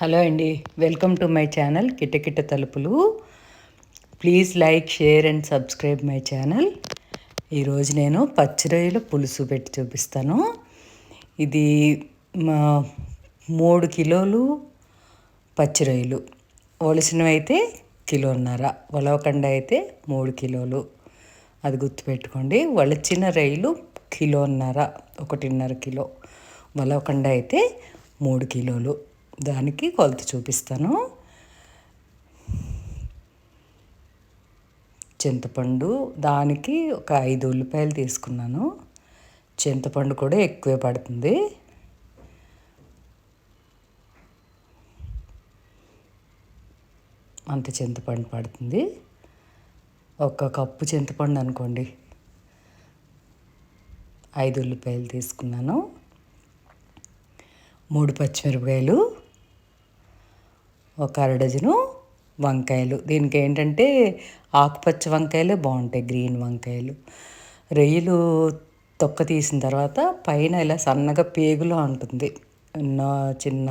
Hello అండి welcome to my channel కిటకిట తలుపులు. Please like share and subscribe my channel. ఈరోజు నేను పచ్చిరొయ్యలు పులుసు పెట్టి చూపిస్తాను. ఇది మా మూడు కిలోలు పచ్చిరొయ్యలు. ఒలిసినవి అయితే కిలోన్నర ఒలవకండ అయితే మూడు కిలోలు. అది గుర్తుపెట్టుకోండి వలచిన రొయ్యలు కిలోన్నర ఒకటిన్నర కిలో. వలవకండ అయితే మూడు కిలోలు. దానికి కొలత చూపిస్తాను. చింతపండు దానికి ఒక ఐదు ఉల్లిపాయలు తీసుకున్నాను. చింతపండు కూడా ఎక్కువే పడుతుంది. అంత చింతపండు పడుతుంది. ఒక కప్పు చింతపండు అనుకోండి. ఐదు ఉల్లిపాయలు తీసుకున్నాను. మూడు పచ్చిమిరపకాయలు. ఒక అర డజను వంకాయలు. దీనికి ఏంటంటే ఆకుపచ్చ వంకాయలే బాగుంటాయి గ్రీన్ వంకాయలు. రొయ్యలు తొక్క తీసిన తర్వాత పైన ఇలా సన్నగా పేగులో ఉంటుంది. చిన్న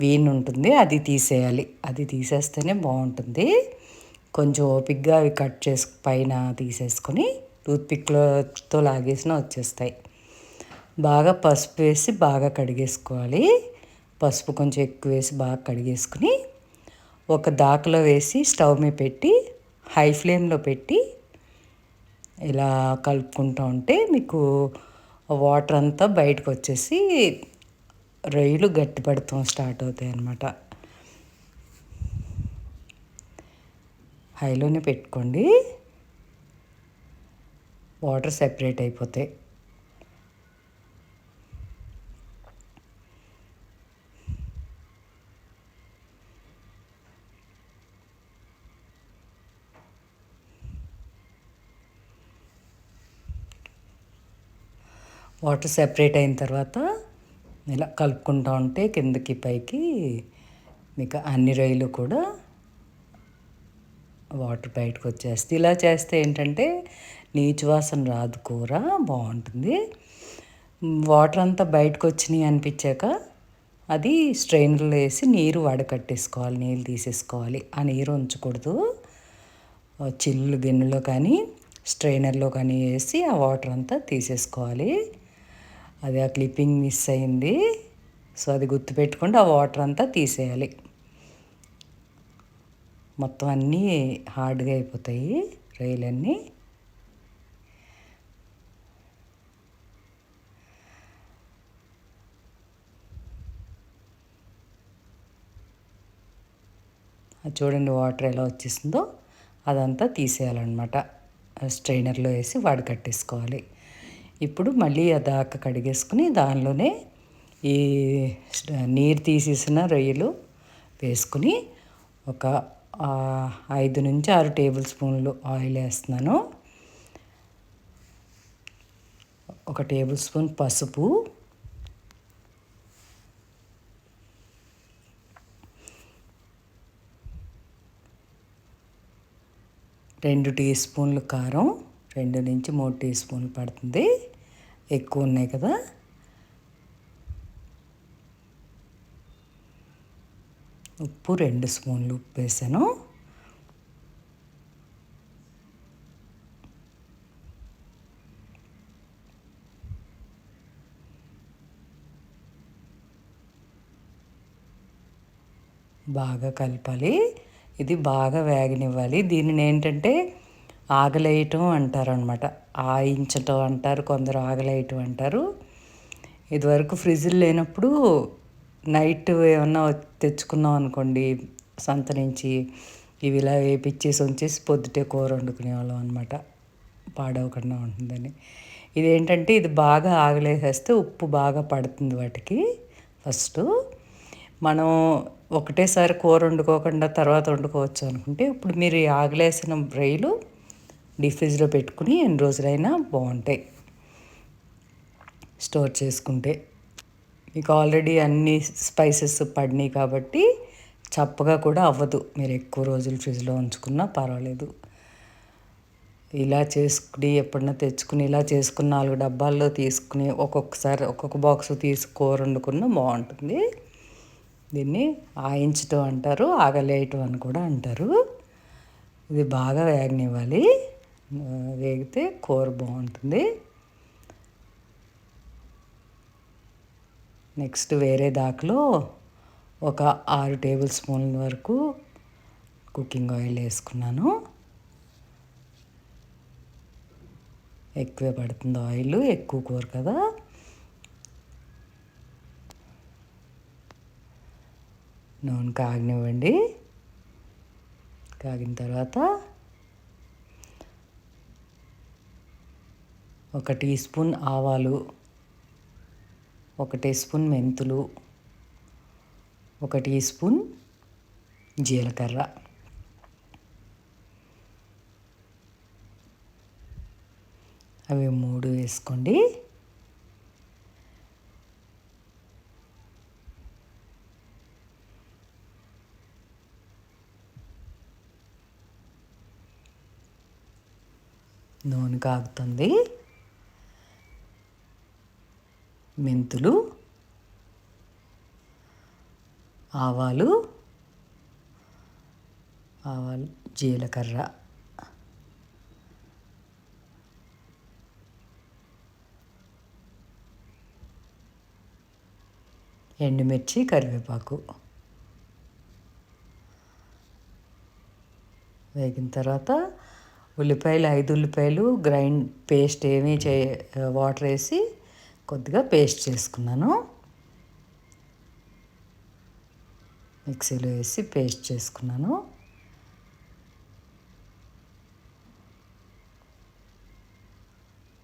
వీన్ ఉంటుంది అది తీసేయాలి. అది తీసేస్తేనే బాగుంటుంది. కొంచెం ఓపిక్గా అవి కట్ చేసి పైన తీసేసుకొని టూత్పిక్లతో లాగేసిన వచ్చేస్తాయి. బాగా పసుపు వేసి బాగా కడిగేసుకోవాలి. పసుపు కొంచెం ఎక్కువ వేసి బాగా కడిగేసుకుని ఒక దాకలో వేసి స్టవ్ మీద పెట్టి హై ఫ్లేమ్లో పెట్టి ఇలా కలుపుకుంటూ ఉంటే మీకు వాటర్ అంతా బయటకు వచ్చేసి రొయ్యలు గట్టిపడతాం స్టార్ట్ అవుతాయి అన్నమాట. హైలోనే పెట్టుకోండి. వాటర్ సెపరేట్ అయిపోతాయి. వాటర్ సెపరేట్ అయిన తర్వాత ఇలా కలుపుకుంటూ ఉంటే కిందకి పైకి మీకు అన్ని రొయ్యలు కూడా వాటర్ బయటకు వచ్చేస్తుంది ఇలా చేస్తే ఏంటంటే నీచు వాసన రాదు కూర బాగుంటుంది. వాటర్ అంతా బయటకు వచ్చినాయి అనిపించాక అది స్ట్రైనర్లో వేసి నీరు వడకట్టేసుకోవాలి నీళ్ళు తీసేసుకోవాలి. ఆ నీరు ఉంచకూడదు. చిల్లు గిన్నెలో కానీ స్ట్రైనర్లో కానీ వేసి ఆ వాటర్ అంతా తీసేసుకోవాలి. అది ఆ క్లిప్పింగ్ మిస్ అయింది. సో అది గుర్తుపెట్టుకోండి ఆ వాటర్ అంతా తీసేయాలి. మొత్తం అన్నీ హార్డ్గా అయిపోతాయి రొయ్యలన్నీ చూడండి వాటర్ ఎలా వచ్చేసిందో అదంతా తీసేయాలన్నమాట. స్ట్రైనర్లో వేసి వాడు కట్టేసుకోవాలి. ఇప్పుడు మళ్ళీ దాకా కడిగేసుకుని దానిలోనే ఈ నీరు తీసేసిన రొయ్యలు వేసుకుని ఒక ఐదు నుంచి ఆరు టేబుల్ స్పూన్లు ఆయిల్ వేస్తున్నాను. ఒక టేబుల్ స్పూన్ పసుపు. రెండు టీ స్పూన్లు కారం. రెండు నుంచి మూడు టీ స్పూన్లు పడుతుంది. ఎక్కువ ఉన్నాయి కదా. ఉప్పు రెండు స్పూన్లు ఉప్పు వేసాను. బాగా కలపాలి. ఇది బాగా వేగనివ్వాలి. దీనిని ఏంటంటే ఆగలేయటం అంటారు అనమాట ఆయించటం అంటారు కొందరు ఆగలేయటం అంటారు. ఇదివరకు ఫ్రిడ్జ్లు లేనప్పుడు నైట్ ఏమన్నా తెచ్చుకున్నాం అనుకోండి సంత నుంచి ఇవి ఇలా వేపించేసి ఉంచేసి పొద్దుటే కూర వండుకునేవాళ్ళం అనమాట పాడవకుండా ఉంటుందని. ఇదేంటంటే ఇది బాగా ఆగలేసేస్తే ఉప్పు బాగా పడుతుంది వాటికి ఫస్ట్. మనం ఒకటేసారి కూర వండుకోకుండా తర్వాత వండుకోవచ్చు అనుకుంటే ఇప్పుడు మీరు ఆగలేసిన బ్రైలు డీప్ ఫ్రిడ్జ్లో పెట్టుకుని ఎన్ని రోజులైనా బాగుంటాయి. స్టోర్ చేసుకుంటే. మీకు ఆల్రెడీ అన్ని స్పైసెస్ పడినాయి కాబట్టి చప్పగా కూడా అవ్వదు. మీరు ఎక్కువ రోజులు ఫ్రిడ్జ్లో ఉంచుకున్నా పర్వాలేదు. ఇలా చేసుకుని ఎప్పుడన్నా తెచ్చుకుని ఇలా చేసుకుని నాలుగు డబ్బాల్లో తీసుకుని ఒక్కొక్కసారి ఒక్కొక్క బాక్స్ తీసి కూర బాగుంటుంది. దీన్ని ఆయించటం అంటారు ఆగలేయటం అని కూడా అంటారు. ఇది బాగా వేగనివ్వాలి. వేగితే కూర బాగుంటుంది. నెక్స్ట్ వేరే దాకలో ఒక ఆరు టేబుల్ స్పూన్ల వరకు కుకింగ్ ఆయిల్ వేసుకున్నాను. ఎక్కువే పడుతుంది ఆయిల్ ఎక్కువ కూర కదా. నూనె కాగనివ్వండి. కాగిన తర్వాత ఒక టీ స్పూన్ ఆవాలు ఒక టీ స్పూన్ మెంతులు ఒక టీ స్పూన్ జీలకర్ర. అవి మూడు వేసుకోండి. నూనె కాగుతుంది. మెంతులు ఆవాలు ఆవాలు జీలకర్ర ఎండుమిర్చి కరివేపాకు. వేగిన తర్వాత ఉల్లిపాయలు ఐదు ఉల్లిపాయలు గ్రైండ్ పేస్ట్ ఏమీ చే వాటర్ వేసి కొద్దిగా పేస్ట్ చేసుకున్నాను. మిక్సీలో వేసి పేస్ట్ చేసుకున్నాను.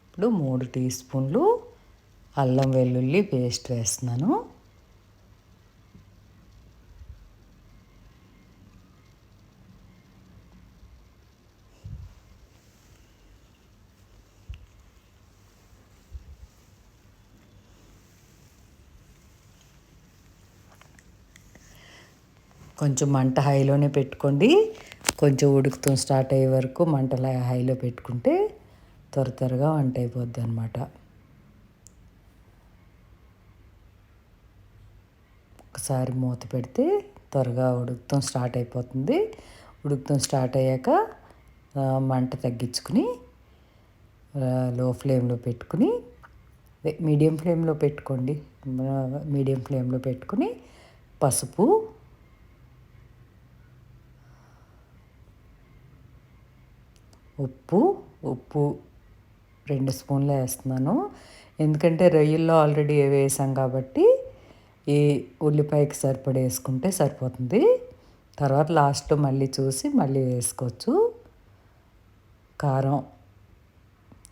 ఇప్పుడు మూడు టీ స్పూన్లు అల్లం వెల్లుల్లి పేస్ట్ వేస్తున్నాను. కొంచెం మంట హైలోనే పెట్టుకోండి. కొంచెం ఉడుకుతూ స్టార్ట్ అయ్యే వరకు మంటల హైలో పెట్టుకుంటే త్వర త్వరగా వంట అయిపోద్ది అనమాట ఒకసారి మూత పెడితే త్వరగా ఉడుకుతాం స్టార్ట్ అయిపోతుంది. ఉడుకుతాం స్టార్ట్ అయ్యాక మంట తగ్గించుకుని లో ఫ్లేమ్లో పెట్టుకుని మీడియం ఫ్లేమ్లో పెట్టుకోండి. మీడియం ఫ్లేమ్లో పెట్టుకుని పసుపు ఉప్పు ఉప్పు రెండు స్పూన్లు వేస్తున్నాను. ఎందుకంటే రొయ్యల్లో ఆల్రెడీ వేసాం కాబట్టి ఈ ఉల్లిపాయకి సరిపడి వేసుకుంటే సరిపోతుంది. తర్వాత లాస్ట్లో మళ్ళీ చూసి మళ్ళీ వేసుకోవచ్చు. కారం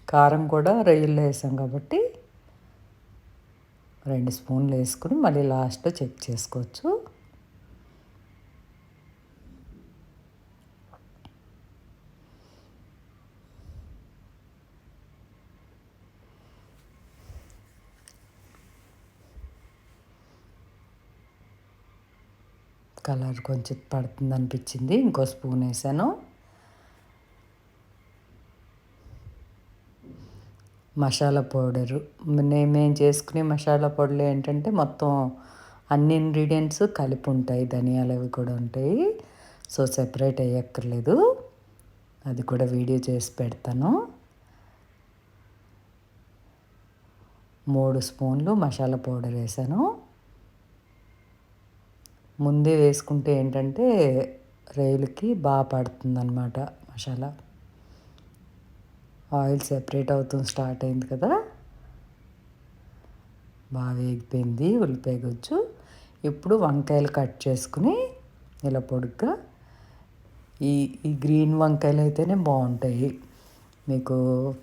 కారం కూడా రొయ్యల్లో వేసాం కాబట్టి రెండు స్పూన్లు వేసుకుని మళ్ళీ లాస్ట్లో చెక్ చేసుకోవచ్చు. కలర్ కొంచెం పడుతుంది అనిపించింది ఇంకో స్పూన్ వేసాను. మసాలా పౌడరు. మేము చేసుకునే మసాలా పౌడర్లు ఏంటంటే మొత్తం అన్ని ఇంగ్రీడియంట్స్ కలిపి ఉంటాయి. ధనియాలు అవి కూడా ఉంటాయి. సో సెపరేట్ అయ్యక్కర్లేదు. అది కూడా వీడియో చేసి పెడతాను. మూడు స్పూన్లు మసాలా పౌడర్ వేసాను. ముందే వేసుకుంటే ఏంటంటే రైలుకి బాగా పడుతుంది అనమాట మసాలా. ఆయిల్ సెపరేట్ అవుతుంది స్టార్ట్ అయింది కదా. బాగా వేగిపోయింది ఉల్లిపాయ గుజ్జు. ఇప్పుడు వంకాయలు కట్ చేసుకుని ఇలా పొడుగ్గా ఈ ఈ గ్రీన్ వంకాయలు అయితేనే బాగుంటాయి. మీకు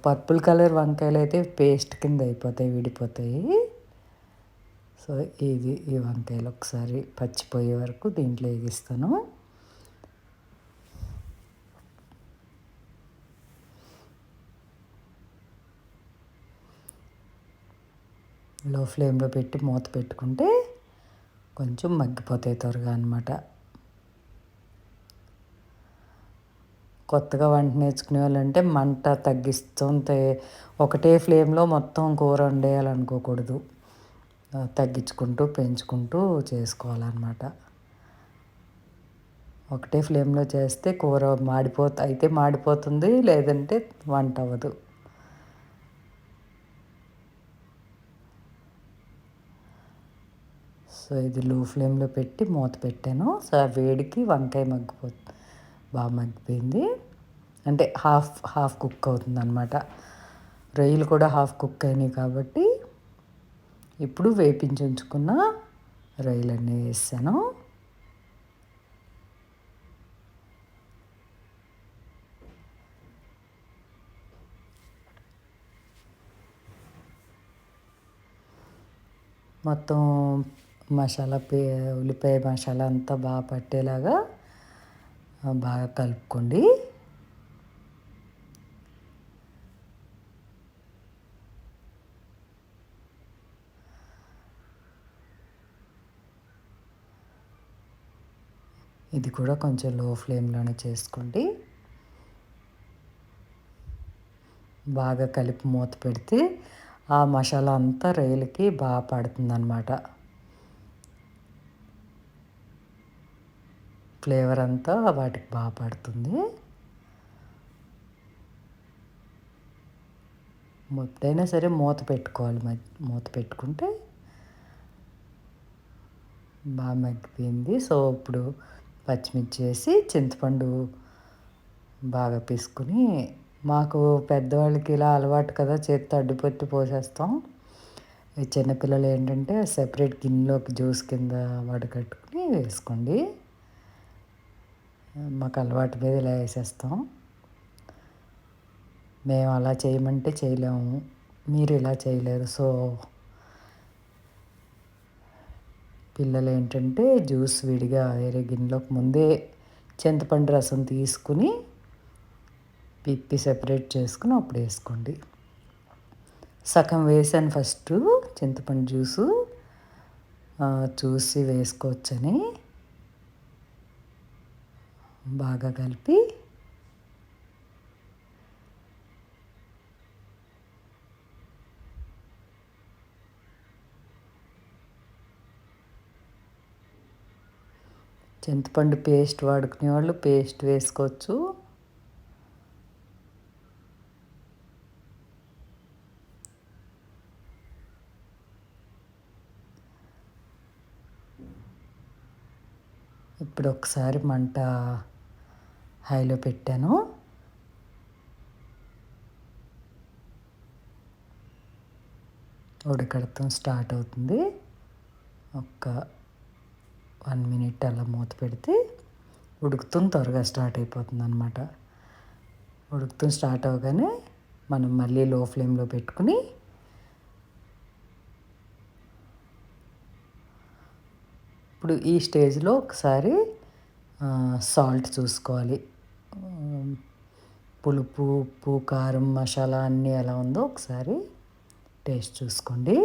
పర్పుల్ కలర్ వంకాయలు అయితే పేస్ట్ కింద అయిపోతాయి విడిపోతాయి. సో ఇది ఈ వంకాయలు ఒకసారి పచ్చిపోయే వరకు దీంట్లో వేగిస్తాను లో ఫ్లేమ్లో పెట్టి మూత పెట్టుకుంటే కొంచెం మగ్గిపోతాయి త్వరగా అనమాట కొత్తగా వంట నేర్చుకునే వాళ్ళంటే మంట తగ్గిస్తుంటే ఒకటే ఫ్లేమ్లో మొత్తం కూర వండేయాలనుకోకూడదు. తగ్గించుకుంటూ పెంచుకుంటూ చేసుకోవాలన్నమాట. ఒకటే ఫ్లేమ్లో చేస్తే కూర మాడిపోత అయితే మాడిపోతుంది లేదంటే వంట అవ్వదు. సో ఇది లో ఫ్లేమ్లో పెట్టి మూత పెట్టాను. సో ఆ వేడికి వంకాయ మగ్గిపో బాగా మగ్గిపోయింది. అంటే హాఫ్ హాఫ్ కుక్ అవుతుంది అనమాట రొయ్యలు కూడా హాఫ్ కుక్ అయినాయి కాబట్టి ఇప్పుడు వేపించి ఉంచుకున్న రొయ్యలన్నీ వేసాను. మొత్తం మసాలా పే ఉల్లిపాయ మసాలా అంతా బాగా పట్టేలాగా బాగా కలుపుకోండి. ఇది కూడా కొంచెం లో ఫ్లేమ్లోనే చేసుకోండి. బాగా కలిపి మూత పెడితే ఆ మసాలా అంతా రొయ్యలకి బాగా పడుతుంది అన్నమాట ఫ్లేవర్ అంతా వాటికి బాగా పడుతుంది. ఎప్పుడైనా సరే మూత పెట్టుకోవాలి మూత పెట్టుకుంటే బాగా మగ్గిపోయింది. సో ఇప్పుడు పచ్చిమిర్చి వేసి చింతపండు బాగా పీసుకుని మాకు పెద్దవాళ్ళకి ఇలా అలవాటు కదా చేతితో అడ్డుపెట్టి పోసేస్తాం. చిన్నపిల్లలు ఏంటంటే సెపరేట్ గిన్నెలోకి జ్యూస్ కింద వడగట్టుకుని వేసుకోండి. మాకు అలవాటు మీద ఇలా వేసేస్తాం. మేము అలా చేయమంటే చేయలేము. మీరు ఇలా చేయలేరు. సో పిల్లలు ఏంటంటే జ్యూస్ విడిగా వేరే గిన్నెలోకి ముందే చింతపండు రసం తీసుకుని పిప్పి సెపరేట్ చేసుకుని అప్పుడు వేసుకోండి. సగం వేసాను ఫస్ట్ చింతపండు జ్యూసు. చూసి వేసుకోవచ్చని బాగా కలిపి చింతపండు పేస్ట్ వాడుకునే వాళ్ళు పేస్ట్ వేసుకోవచ్చు. ఇప్పుడు ఒకసారి మంట హైలో పెట్టాను. ఉడకడతం స్టార్ట్ అవుతుంది. ఒక వన్ మినిట్ అలా మూత పెడితే ఉడుకుతుంది త్వరగా స్టార్ట్ అయిపోతుంది అనమాట ఉడుకుతుంది స్టార్ట్ అవగానే మనం మళ్ళీ లో ఫ్లేమ్లో పెట్టుకుని ఇప్పుడు ఈ స్టేజ్లో ఒకసారి సాల్ట్ చూసుకోవాలి. పులుపు ఉప్పు కారం మసాలా అన్నీ ఎలా ఉందో ఒకసారి టేస్ట్ చూసుకోండి.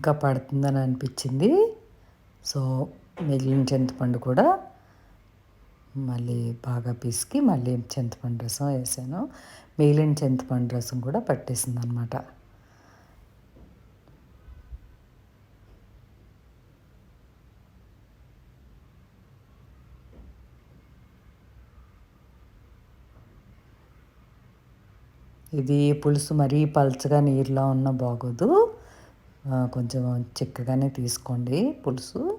ఇంకా పడుతుందని అనిపించింది. సో మిగిలిన చింతపండు కూడా మళ్ళీ బాగా పిసికి మళ్ళీ చింతపండు రసం వేసాను. మిగిలిన చింతపండు రసం కూడా పట్టేసింది అనమాట ఇది పులుసు మరీ పలచగా నీరులా ఉన్న బాగోదు. కొంచెం చిక్కగానే తీసుకోండి పులుసు.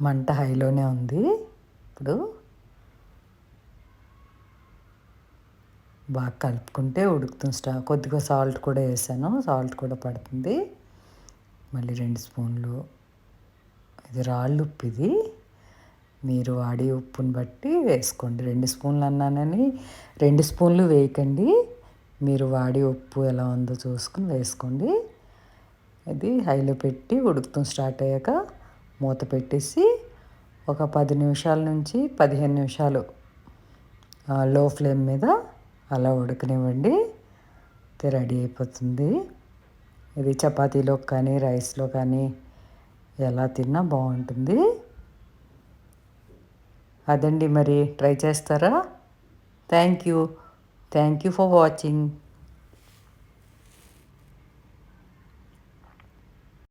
మంట హైలోనే ఉంది. ఇప్పుడు బాగా కలుపుకుంటే ఉడుకుతుంది స్టా కొద్దిగా సాల్ట్ కూడా వేసాను. సాల్ట్ కూడా పడుతుంది. మళ్ళీ రెండు స్పూన్లు. ఇది రాళ్ళు ఉప్పు ఇది. మీరు వాడి ఉప్పుని బట్టి వేసుకోండి. రెండు స్పూన్లు అన్నానని రెండు స్పూన్లు వేయకండి. మీరు వాడి ఉప్పు ఎలా ఉందో చూసుకుని వేసుకోండి. ఇది హైలో పెట్టి ఉడుకుతుంది స్టార్ట్ అయ్యాక. మూత పెట్టేసి ఒక పది నిమిషాల నుంచి పదిహేను నిమిషాలు లో ఫ్లేమ్ మీద అలా ఉడకనివ్వండి. రెడీ అయిపోతుంది. ఇది చపాతీలో కానీ రైస్లో కానీ ఎలా తిన్నా బాగుంటుంది. అదండి మరి. ట్రై చేస్తారా? Thank you. Thank you for watching.